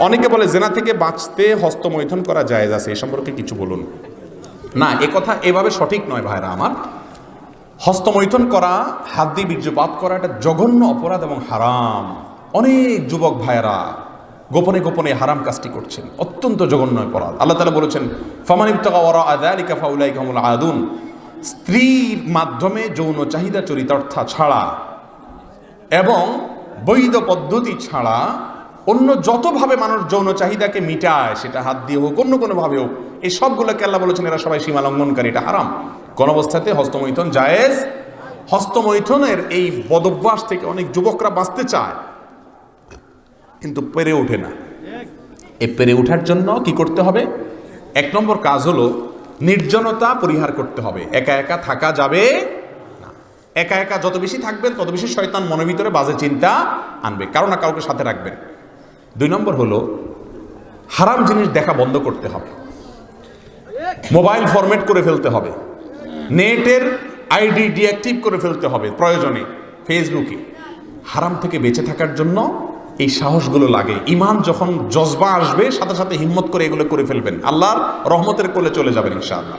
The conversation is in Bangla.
অনেকে বলে জেনা থেকে বাঁচতে হস্তমৈথন করা যায় আছে, এ সম্পর্কে কিছু বলুন। না, এ কথা এভাবে সঠিক নয় ভাইরা আমার। হস্তমৈথন করা হাত দিয়ে বীর্যপাত করা, এটা জঘন্য অপরাধ এবং হারাম। অনেক যুবক ভাইয়েরা গোপনে গোপনে হারাম কাজটি করছেন। অত্যন্ত জঘন্য অপরাধ। আল্লাহ তালা বলেছেন ফমানিব আদালিকা ফাউলাই কামুল আদুন। স্ত্রীর মাধ্যমে যৌন চাহিদা চরিতার্থা ছাড়া এবং বৈধ পদ্ধতি ছাড়া অন্য যতভাবে মানুষ যৌন চাহিদাকে মিটায়, সেটা হাত দিয়ে হোক, অন্য কোনোভাবে হোক, এই সবগুলোকে আল্লাহ বলেছেন, এরা সবাই সীমা লঙ্ঘনকারী এটা হারাম। কোন অবস্থাতে হস্তমৈথন জায়েজ। হস্তমৈথনের এই বদভ্যাস থেকে অনেক যুবকরা বাঁচতে চায়, কিন্তু পেরে ওঠে না। এ পেরে ওঠার জন্য কি করতে হবে? এক নম্বর কাজ হলো, নির্জনতা পরিহার করতে হবে। একা একা থাকা যাবে একা একা যত বেশি থাকবেন, তত বেশি শয়তান মনের ভিতরে বাজে চিন্তা আনবে, কারও না কাউকে সাথে রাখবেন। দুই নম্বর হলো, হারাম জিনিস দেখা বন্ধ করতে হবে। মোবাইল ফরম্যাট করে ফেলতে হবে। নেটের আইডি ডিঅ্যাক্টিভ করে ফেলতে হবে প্রয়োজনে, ফেসবুকে। হারাম থেকে বেঁচে থাকার জন্য এই সাহসগুলো লাগে। ইমান যখন জজবা আসবে, সাথে সাথে হিম্মত করে এগুলো করে ফেলবেন। আল্লাহর রহমতের কোলে চলে যাবেন, ইনশাআল্লাহ।